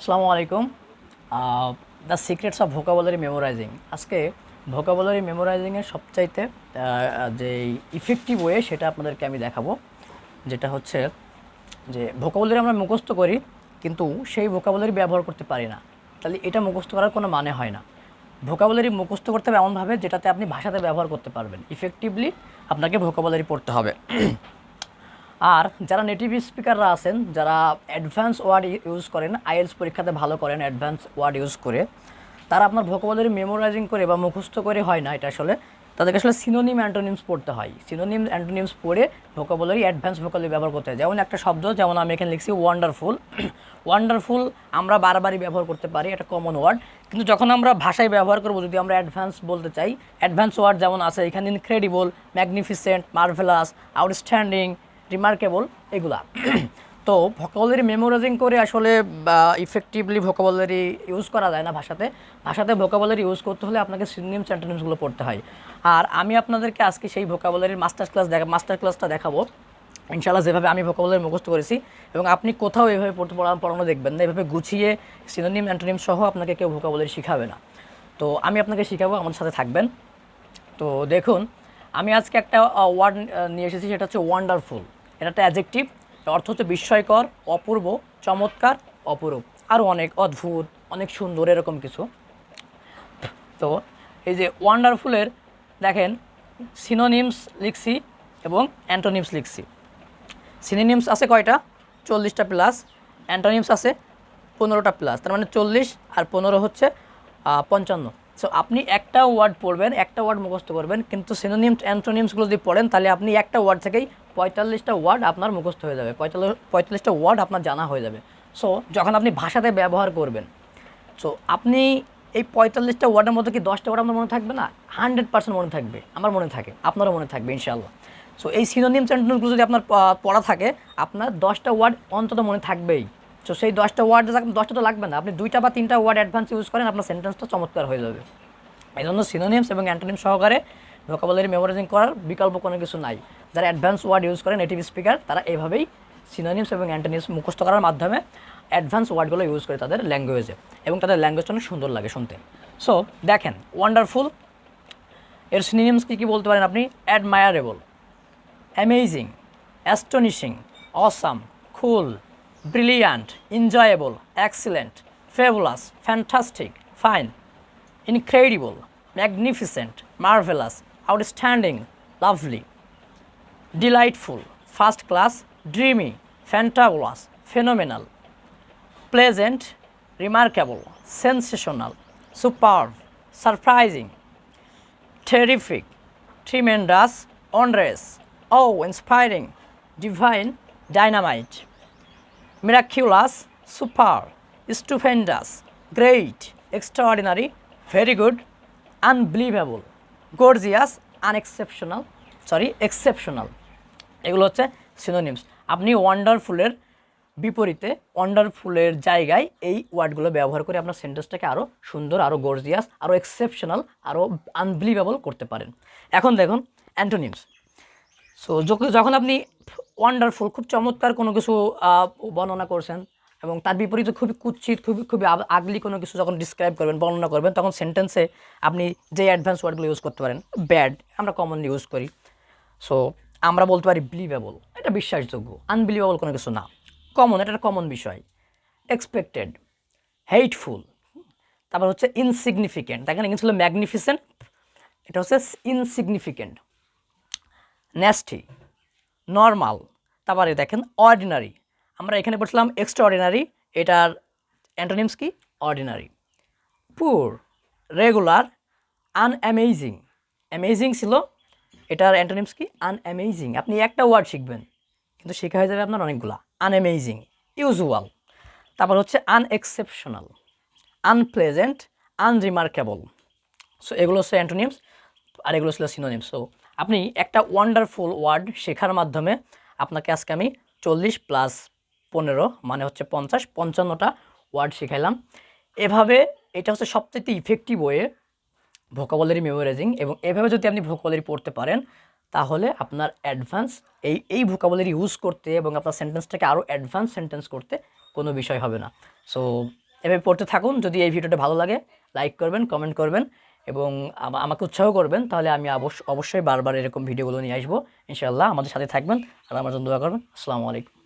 আসসালামু আলাইকুম the secrets of vocabulary memorising আজকে ভোকাবুলারি মেমোরাইজিংয়ের সবচাইতে যে ইফেক্টিভ ওয়ে সেটা আপনাদেরকে আমি দেখাবো। যেটা হচ্ছে যে ভোকাবুলারি আমরা মুখস্থ করি, কিন্তু সেই ভোকাবুলারি ব্যবহার করতে পারি না। তাহলে এটা মুখস্থ করার কোনো মানে হয় না। ভোকাবুলারি মুখস্থ করতে হবে এমনভাবে যেটাতে আপনি ভাষাতে ব্যবহার করতে পারবেন। ইফেক্টিভলি আপনাকে ভোকাবুলারি পড়তে হবে। আর যারা নেটিভ স্পিকাররা আছেন, যারা অ্যাডভান্স ওয়ার্ড ইউজ করেন আইএলস পরীক্ষাতে ভালো করেন অ্যাডভান্স ওয়ার্ড ইউজ করে, তারা আপনার ভোকাবুলারি মেমোরাইজিং করে বা মুখস্থ করে হয় না এটা আসলে, তাদেরকে আসলে সিনোনিম অ্যান্টোনিমস পড়তে হয়। সিনোনিম অ্যান্টোনিমস পড়ে ভোকাবুলারি অ্যাডভান্স ভোকাবুলারি ব্যবহার করতে হয়। যেমন একটা শব্দ, যেমন আমি এখানে লিখছি ওয়ান্ডারফুল ওয়ান্ডারফুল আমরা বারবারই ব্যবহার করতে পারি, এটা কমন ওয়ার্ড কিন্তু যখন আমরা ভাষায় ব্যবহার করব, যদি আমরা অ্যাডভান্স বলতে চাই অ্যাডভান্স ওয়ার্ড যেমন আছে, এখানে incredible magnificent marvellous outstanding remarkable এগুলা। তো ভোকাবুলারি মেমোরাইজিং করে আসলে ইফেক্টিভলি ভোকাবুলারি ইউজ করা যায় না ভাষাতে। ভাষাতে ভোকাবুলারি ইউজ করতে হলে আপনাকে সিনোনিম সেন্টেন্সগুলো পড়তে হয়। আর আমি আপনাদেরকে আজকে সেই ভোকাবুলারির মাস্টার ক্লাস দেখা মাস্টার ক্লাসটা দেখাবো। ইনশাআল্লাহ যেভাবে আমি ভোকাবুলারি মুখস্থ করেছি, এবং আপনি কোথাও এভাবে পড়তে পড়া- পড়ানো দেখবেন না। এভাবে গুছিয়ে সিনোনিম অ্যান্টোনিম সহ আপনাকে কেউ ভোকাবুলারি শিখাবে না। তো আমি আপনাকে শিখাবো আমার সাথে থাকবেন। তো দেখুন, আমি আজকে একটা ওয়ার্ড নিয়ে এসেছি, সেটা হচ্ছে ওয়ান্ডারফুল এটা একটা অ্যাজেক্টিভ অর্থ হচ্ছে বিস্ময়কর, অপূর্ব, চমৎকার, অপরূপ। আরও অনেক অদ্ভুত, অনেক সুন্দর এরকম কিছু। তো এই যে ওয়ান্ডারফুলের দেখেন সিনোনিমস লিখছি এবং অ্যান্টোনিমস লিখছি। সিনোনিমস আছে কয়টা? চল্লিশটা প্লাস অ্যান্টোনিমস আছে পনেরোটা প্লাস তার মানে চল্লিশ আর পনেরো হচ্ছে পঞ্চান্ন। সো আপনি একটা ওয়ার্ড পড়বেন, একটা ওয়ার্ড মুখস্থ করবেন, কিন্তু সিনোনিমস অ্যান্টোনিমসগুলো যদি পড়েন, তাহলে আপনি একটা ওয়ার্ড থেকেই পঁয়তাল্লিশটা ওয়ার্ড আপনার মুখস্থ হয়ে যাবে। পঁয়তাল্লিশ, পঁয়তাল্লিশটা ওয়ার্ড আপনার জানা হয়ে যাবে। সো যখন আপনি ভাষাতে ব্যবহার করবেন সো আপনি এই পঁয়তাল্লিশটা ওয়ার্ডের মধ্যে কি দশটা ওয়ার্ড আপনার মনে থাকবে না? হান্ড্রেড পার্সেন্ট মনে থাকবে, আমার মনে থাকে, আপনারও মনে থাকবে, ইনশাআল্লাহ। সো এই সিনোনিম সেন্টেন্সগুলো যদি আপনার পড়া থাকে, আপনার দশটা ওয়ার্ড অন্তত মনে থাকবেই। তো সেই দশটা ওয়ার্ড দশটা তো লাগবে না, আপনি দুইটা বা তিনটা ওয়ার্ড অ্যাডভান্স ইউজ করেন, আপনার সেন্টেন্সটা চমৎকার হয়ে যাবে। এই জন্য সিনোনিমস এবং অ্যান্টোনিম সহকারে ভোকাবুলারি মেমোরাইজিং করার বিকল্প কোনো কিছু নাই। যারা অ্যাডভান্স ওয়ার্ড ইউজ করে নেটিভ স্পিকার তারা এইভাবেই সিনোনিমস এবং অ্যান্টোনিমস মুখস্থ করার মাধ্যমে অ্যাডভান্স ওয়ার্ডগুলো ইউজ করে তাদের ল্যাঙ্গুয়েজে এবং তাদের ল্যাঙ্গুয়েজটা অনেক সুন্দর লাগে শুনতে। সো দেখেন ওয়ান্ডারফুল এর সিনোনিমস কী কী বলতে পারেন আপনি? Admirable amazing astonishing awesome cool brilliant enjoyable excellent fabulous fantastic fine incredible, magnificent marvelous, outstanding, lovely, delightful, first class, dreamy, fantabulous, phenomenal, pleasant, remarkable, sensational, superb, surprising, terrific, tremendous, onerous, awe inspiring, divine, dynamite, miraculous, super, stupendous, great, extraordinary, very good, unbelievable, gorgeous, unexceptional sorry exceptional এগুলো হচ্ছে synonyms আপনি ওয়ান্ডারফুলের বিপরীতে ওয়ান্ডারফুলের জায়গায় এই ওয়ার্ডগুলো ব্যবহার করে আপনার সেন্টেন্সটাকে আরও সুন্দর আরও গর্জিয়াস আরও এক্সেপশনাল আরও আনবিলিভেবল করতে পারেন। এখন দেখুন অ্যান্টোনিমস সো যখন আপনি ওয়ান্ডারফুল খুব চমৎকার কোনো কিছু বর্ণনা করছেন এবং তার বিপরীতে খুবই কুচ্ছিত খুবই খুবই আগলি কোনো কিছু যখন ডিসক্রাইব করবেন, বর্ণনা করবেন, তখন সেন্টেন্সে আপনি যে অ্যাডভান্স ওয়ার্ডগুলো ইউজ করতে পারেন ব্যাড আমরা কমনলি ইউজ করি। সো আমরা বলতে পারি বিলিভেবল এটা বিশ্বাসযোগ্য আনবিলিভেবল কোনো কিছু না। কমন এটা একটা কমন বিষয়। এক্সপেক্টেড হেইটফুল তারপর হচ্ছে ইনসিগনিফিকেন্ট দেখেন ইংলিশ হলো ম্যাগনিফিসেন্ট এটা হচ্ছে ইনসিগনিফিকেন্ট ন্যাস্টি নর্মাল তারপরে দেখেন অর্ডিনারি আমরা এখানে পড়ছিলাম এক্সট্রা অর্ডিনারি এটার অ্যান্টোনিমস কি? Ordinary poor regular unamazing amazing ছিল, এটার অ্যান্টোনিমস কি? আনঅ্যামেজিং আপনি একটা ওয়ার্ড শিখবেন, কিন্তু শেখা হয়ে যাবে আপনার অনেকগুলা। আনঅ্যামেজিং ইউজুয়াল তারপর হচ্ছে আনএক্সেপশনাল আনপ্লেজেন্ট আনরিমার্কেবল সো এগুলো হচ্ছে অ্যান্টোনিমস আর এগুলো ছিল সিনোনিমস সো আপনি একটা ওয়ান্ডারফুল ওয়ার্ড শেখার মাধ্যমে আপনাকে আজকে আমি চল্লিশ প্লাস পনেরো মানে হচ্ছে পঞ্চাশ, পঞ্চান্নটা ওয়ার্ড শিখাইলাম। এভাবে এটা হচ্ছে সবচেয়ে ইফেক্টিভ ওয়ে ভোকাবুলারি মেমোরাইজিং এবং এভাবে যদি আপনি ভোকাবুলারি পড়তে পারেন, তাহলে আপনার অ্যাডভান্স এই এই ভোকাবুলারি ইউজ করতে এবং আপনার সেন্টেন্সটাকে আরও অ্যাডভান্স সেন্টেন্স করতে কোনো বিষয় হবে না। সো এভাবে পড়তে থাকুন। যদি এই ভিডিওটা ভালো লাগে লাইক করবেন কমেন্ট করবেন এবং আমাকে উৎসাহ করবেন, তাহলে আমি অবশ্য অবশ্যই বারবার এরকম ভিডিওগুলো নিয়ে আসব। ইনশাআল্লাহ আমাদের সাথে থাকবেন আর আমার জন্য দোয়া করবেন। আসসালামু আলাইকুম।